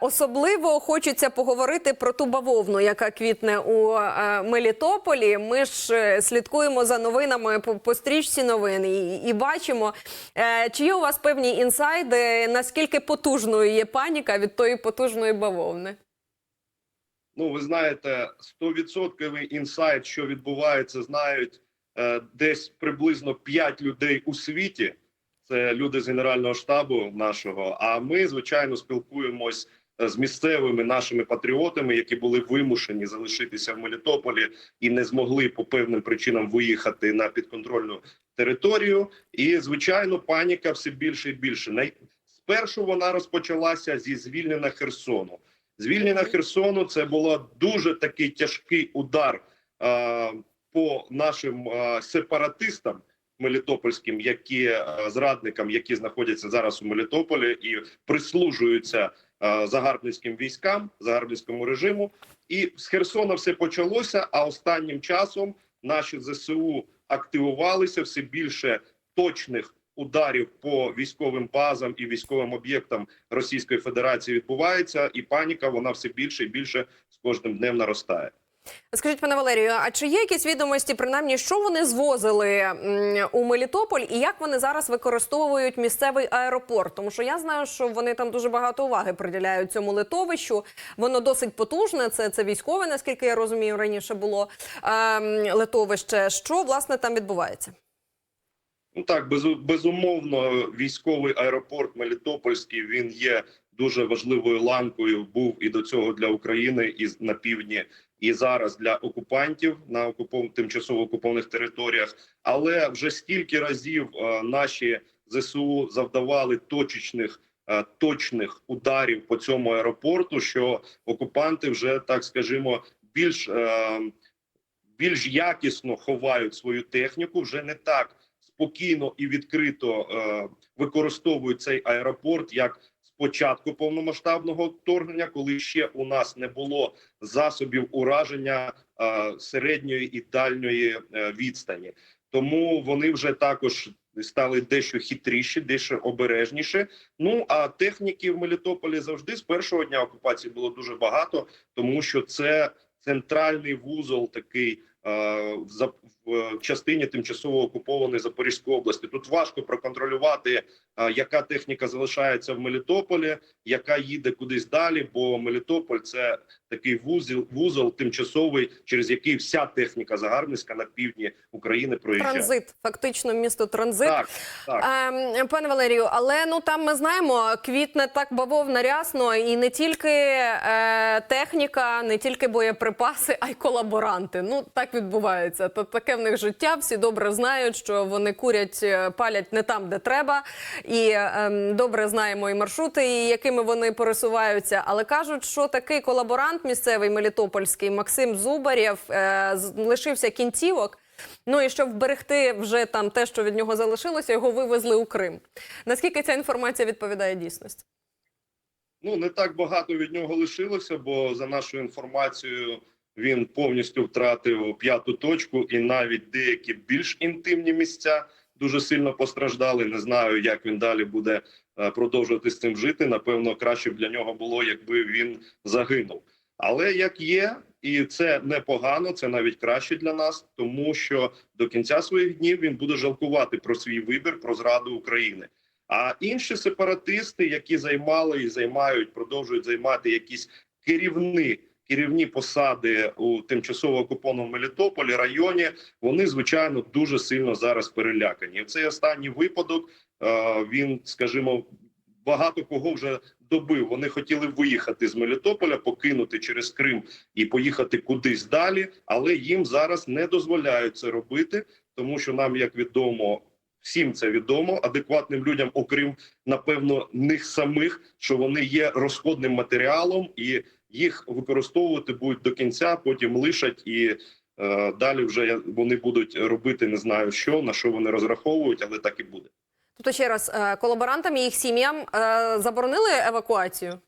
Особливо хочеться поговорити про ту бавовну, яка квітне у е, Мелітополі. Ми ж е, слідкуємо за новинами по, по стрічці новин і, і бачимо, е, чи є у вас певні інсайди, наскільки потужною є паніка від тої потужної бавовни? Ну, ви знаєте, 100% інсайт, що відбувається, знають е, десь приблизно 5 людей у світі. Це люди з генерального штабу нашого. А ми, звичайно, спілкуємось е, з місцевими нашими патріотами, які були вимушені залишитися в Мелітополі і не змогли по певним причинам виїхати на підконтрольну територію. І звичайно, паніка все більше і більше. Спершу вона розпочалася зі звільнення Херсону. Звільнення Херсону це було дуже такий тяжкий удар е, по нашим е, сепаратистам мелітопольським, які е, зрадникам, які знаходяться зараз у Мелітополі і прислужуються е, загарбницьким військам, загарбницькому режиму. І з Херсона все почалося. А останнім часом наші ЗСУ активувалися все більше точних ударів по військовим базам і військовим об'єктам Російської Федерації відбувається, і паніка вона все більше і більше з кожним днем наростає. Скажіть, пане Валерію, а чи є якісь відомості, принаймні, що вони звозили у Мелітополь і як вони зараз використовують місцевий аеропорт? Тому що я знаю, що вони там дуже багато уваги приділяють цьому литовищу. Воно досить потужне. Це, це військове, наскільки я розумію, раніше було ем, литовище. Що власне там відбувається? Ну так, безу- безумовно, військовий аеропорт Мелітопольський він є дуже важливою ланкою. Був і до цього для України, і на півдні, і зараз для окупантів на окупов... тимчасово окупованих територіях. Але вже стільки разів е, наші зсу завдавали точечних. е, Точних ударів по цьому аеропорту, що окупанти вже так скажімо більш е, більш якісно ховають свою техніку, вже не так спокійно і відкрито використовують цей аеропорт як початку повномасштабного вторгнення, коли ще у нас не було засобів ураження е, середньої і дальньої е, відстані. Тому вони вже також стали дещо хитріші, дещо обережніші. Ну а техніки в Мелітополі завжди з першого дня окупації було дуже багато, тому що це центральний вузол такий е, в частині тимчасово окупованої Запорізької області. Тут важко проконтролювати, яка техніка залишається в Мелітополі, яка їде кудись далі. Бо Мелітополь це такий вузол, вузол тимчасовий, через який вся техніка загарбницька на півдні України проїжджає. Транзит, фактично місто транзит. Так, так. Ем, пане Валерію, але ну там ми знаємо, квітне так бавовна рясно, і не тільки е, техніка, не тільки боєприпаси, а й колаборанти. Ну так відбувається. То таке в них життя. Всі добре знають, що вони курять, е, палять не там, де треба, і ем, добре знаємо і маршрути, і якими вони пересуваються. Але кажуть, що такий колаборант місцевий мелітопольський Максим Зубарєв е, лишився кінцівок. Ну і щоб вберегти вже там те, що від нього залишилося, його вивезли у Крим. Наскільки ця інформація відповідає дійсності? Ну не так багато від нього лишилося, бо за нашою інформацією він повністю втратив п'яту точку, і навіть деякі більш інтимні місця дуже сильно постраждали. Не знаю, як він далі буде е, продовжувати з цим жити. Напевно, краще б для нього було, якби він загинув. Але як є, і це непогано, це навіть краще для нас, тому що до кінця своїх днів він буде жалкувати про свій вибір, про зраду України. А інші сепаратисти, які займали і займають, продовжують займати якісь керівні керівні посади у тимчасово окупованому Мелітополі районі, вони звичайно дуже сильно зараз перелякані. Цей останній випадок е, він, скажімо, багато кого вже добив. Вони хотіли виїхати з Мелітополя, покинути через Крим і поїхати кудись далі, але їм зараз не дозволяють це робити, тому що нам, як відомо, всім це відомо, адекватним людям, окрім напевно них самих, що вони є розходним матеріалом, і їх використовувати будуть до кінця, потім лишать і. е, Далі вже вони будуть робити не знаю що на що вони розраховують, але так і буде. Тобто ще раз, е, колаборантам і їх сім'ям е, заборонили евакуацію?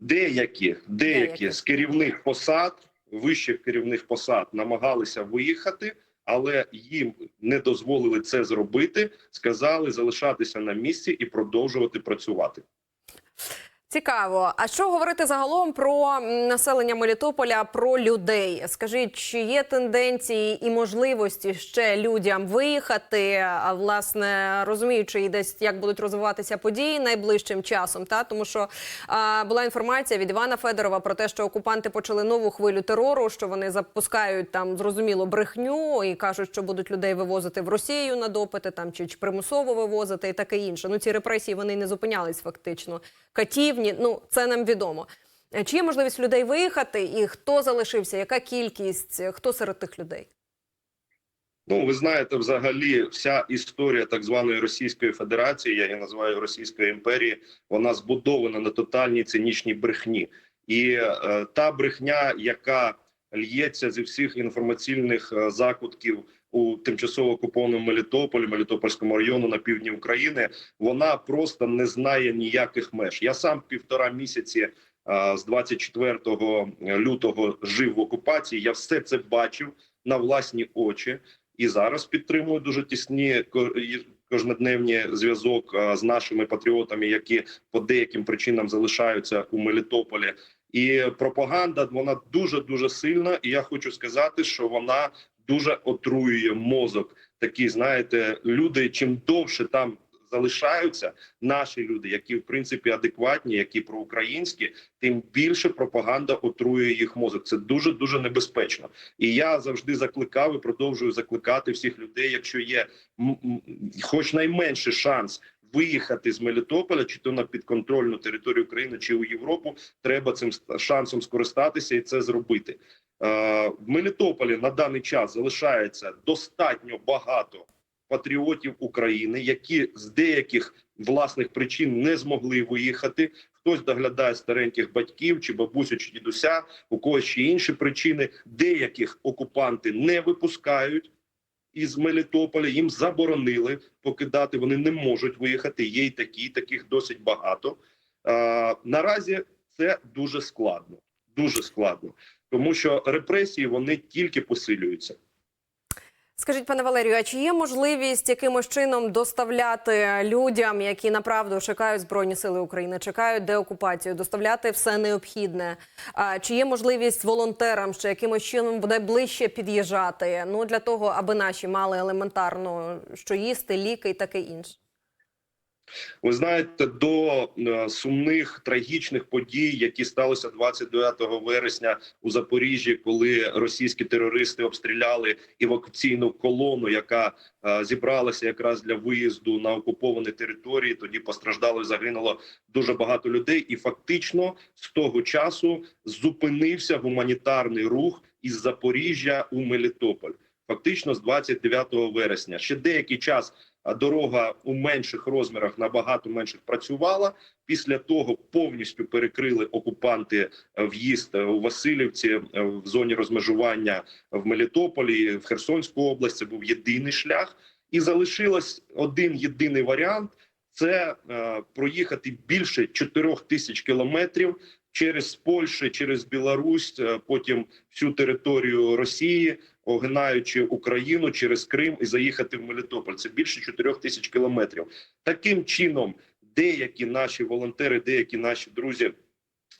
Деякі, деякі Деякі. з керівних посад, вищих керівних посад намагалися виїхати, але їм не дозволили це зробити. Сказали залишатися на місці і продовжувати працювати. Цікаво. А що говорити загалом про населення Мелітополя, про людей? Скажіть, чи є тенденції і можливості ще людям виїхати? А власне розуміючи і десь як будуть розвиватися події найближчим часом, та тому що а, була інформація від Івана Федорова про те, що окупанти почали нову хвилю терору, що вони запускають там зрозуміло брехню і кажуть, що будуть людей вивозити в Росію на допити там чи, чи примусово вивозити і таке інше. Ну ці репресії вони не зупинялись фактично. Катівні, ну це нам відомо. Е, Чи є можливість людей виїхати, і хто залишився? Яка кількість? Е, Хто серед тих людей? Ну, ви знаєте, взагалі, вся історія так званої Російської Федерації, я її називаю Російської імперії, вона збудована на тотальній цинічній брехні, і е, та брехня, яка л'ється зі всіх інформаційних е, закутків у тимчасово окупованому Мелітополі, Мелітопольському району на півдні України, вона просто не знає ніяких меж. Я сам півтора місяці. З 24 лютого жив в окупації. Я все це бачив на власні очі і зараз підтримую дуже тісні ко- кожнодневні зв'язок з нашими патріотами, які по деяким причинам залишаються у Мелітополі. І пропаганда вона дуже дуже сильна. І я хочу сказати, що вона дуже отруює мозок. Такі знаєте, люди чим довше там залишаються, наші люди, які в принципі адекватні, які проукраїнські, тим більше пропаганда отруює їх мозок. Це дуже дуже небезпечно. І я завжди закликав і продовжую закликати всіх людей, якщо є хоч найменший шанс. Виїхати з Мелітополя, чи то на підконтрольну територію України, чи у Європу, треба цим шансом скористатися і це зробити. Е, в Мелітополі на даний час залишається достатньо багато патріотів України, які з деяких власних причин не змогли виїхати. Хтось доглядає стареньких батьків чи бабусю, чи дідуся, у когось ще інші причини. Деяких окупанти не випускають із Мелітополя. Їм заборонили покидати. Вони не можуть виїхати. Є й такі, таких досить багато. Е, наразі це дуже складно, дуже складно, тому що репресії вони тільки посилюються. Скажіть, пане Валерію, а чи є можливість якимось чином доставляти людям, які направду чекають збройні сили України, чекають деокупацію, доставляти все необхідне? А чи є можливість волонтерам ще якимось чином буде ближче під'їжджати? Ну для того, аби наші мали елементарно що їсти, ліки і таке інше? Ви знаєте, до е, сумних трагічних подій, які сталися 29 вересня у Запоріжжі, коли російські терористи обстріляли евакуаційну колону, яка е, зібралася якраз для виїзду на окуповані території. Тоді постраждало і загинуло дуже багато людей, і фактично з того часу зупинився гуманітарний рух із Запоріжжя у Мелітополь. Фактично з 29 вересня. Ще деякий час дорога у менших розмірах набагато менших працювала. Після того повністю перекрили окупанти е, в'їзд е, у Васильівці е, в зоні розмежування в Мелітополі, в Херсонську область. Це був єдиний шлях, і залишилось один єдиний варіант: це е, проїхати більше 4 тисяч кілометрів через Польщу, через Білорусь, потім всю територію Росії огинаючи Україну через Крим і заїхати в Мелітополь. Це більше 4 тисяч кілометрів. Таким чином, деякі наші волонтери, деякі наші друзі.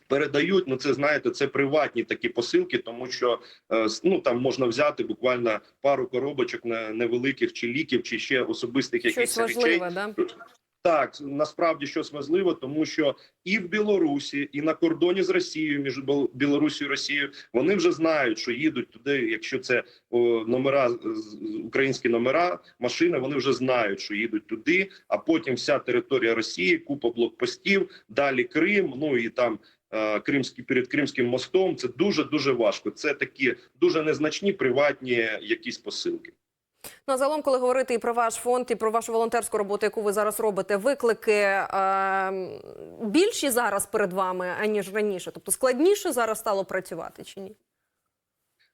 Передають, ну це знаєте, це приватні такі посилки, тому що е, ну там можна взяти буквально пару коробочок на невеликих чи ліків, чи ще особистих якихось речей. да? Так, насправді щось важливо, тому що і в Білорусі, і на кордоні з Росією між Білорусією і Росією вони вже знають, що їдуть туди. Якщо це о, номера українські номера машини, вони вже знають, що їдуть туди. А потім вся територія Росії, купа блокпостів, далі Крим. Ну і там. е, Кримський перед Кримським мостом це дуже дуже важко. Це такі дуже незначні приватні якісь посилки. Ну, а загалом, коли говорити і про ваш фонд, і про вашу волонтерську роботу, яку ви зараз робите, виклики е, більші зараз перед вами, аніж раніше? Тобто складніше зараз стало працювати чи ні?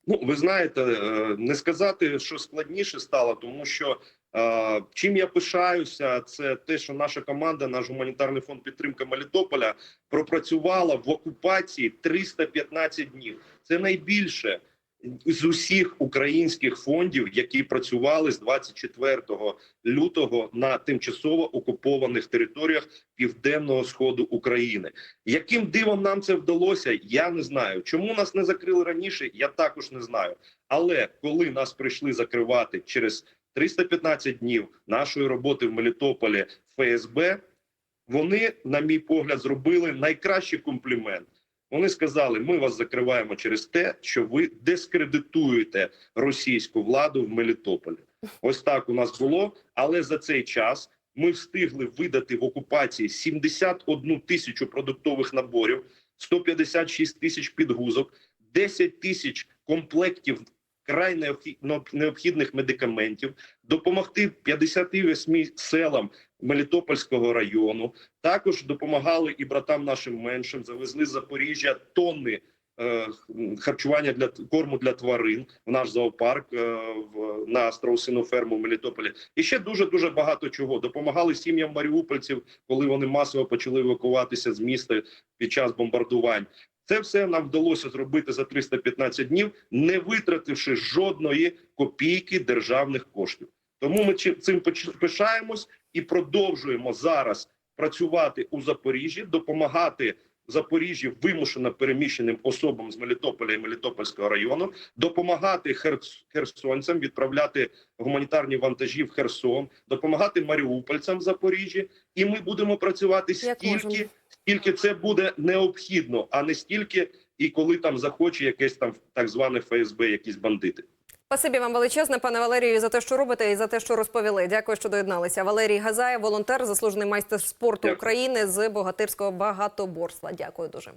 Ну, ви знаєте, е, не сказати, що складніше стало, тому що е, чим я пишаюся, це те, що наша команда, наш гуманітарний фонд підтримка Мелітополя, пропрацювала в окупації 315 днів. Це найбільше з усіх українських фондів, які працювали з 24 лютого на тимчасово окупованих територіях південного сходу України. Яким дивом нам це вдалося? Я не знаю. Чому нас не закрили раніше? Я також не знаю. Але коли нас прийшли закривати через 315 днів нашої роботи в Мелітополі ФСБ, вони, на мій погляд, зробили найкращий комплімент. Вони сказали: ми вас закриваємо через те, що ви дискредитуєте російську владу в Мелітополі. Ось так у нас було. Але за цей час ми встигли видати в окупації 71 тисячу продуктових наборів, 156 тисяч підгузок, 10 тисяч комплектів край необхі- необхідних медикаментів, допомогти 58 селам Мелітопольського району. Також допомагали і братам нашим меншим. Завезли з Запоріжжя тонни е, харчування для корму для тварин в наш зоопарк е, в на страусину ферму в Мелітополі. І ще дуже дуже багато чого. Допомагали сім'ям маріупольців, коли вони масово почали евакуватися з міста під час бомбардувань. Це все нам вдалося зробити за 315 днів, не витративши жодної копійки державних коштів. Тому ми цим пишаємось і продовжуємо зараз працювати у Запоріжжі, допомагати Запоріжжі вимушено переміщеним особам з Мелітополя і Мелітопольського району, допомагати херс- херсонцям відправляти гуманітарні вантажі в Херсон, допомагати маріупольцям в Запоріжжі, і ми будемо працювати стільки. Скільки це буде необхідно, а не стільки, і коли там захоче якесь там так зване ФСБ, якісь бандити. Спасибі вам величезне, пане Валерію, за те, що робите, і за те, що розповіли. Дякую, що доєдналися. Валерій Газаєв, волонтер, заслужений майстер спорту Дякую. України з богатирського багатоборства. Дякую дуже.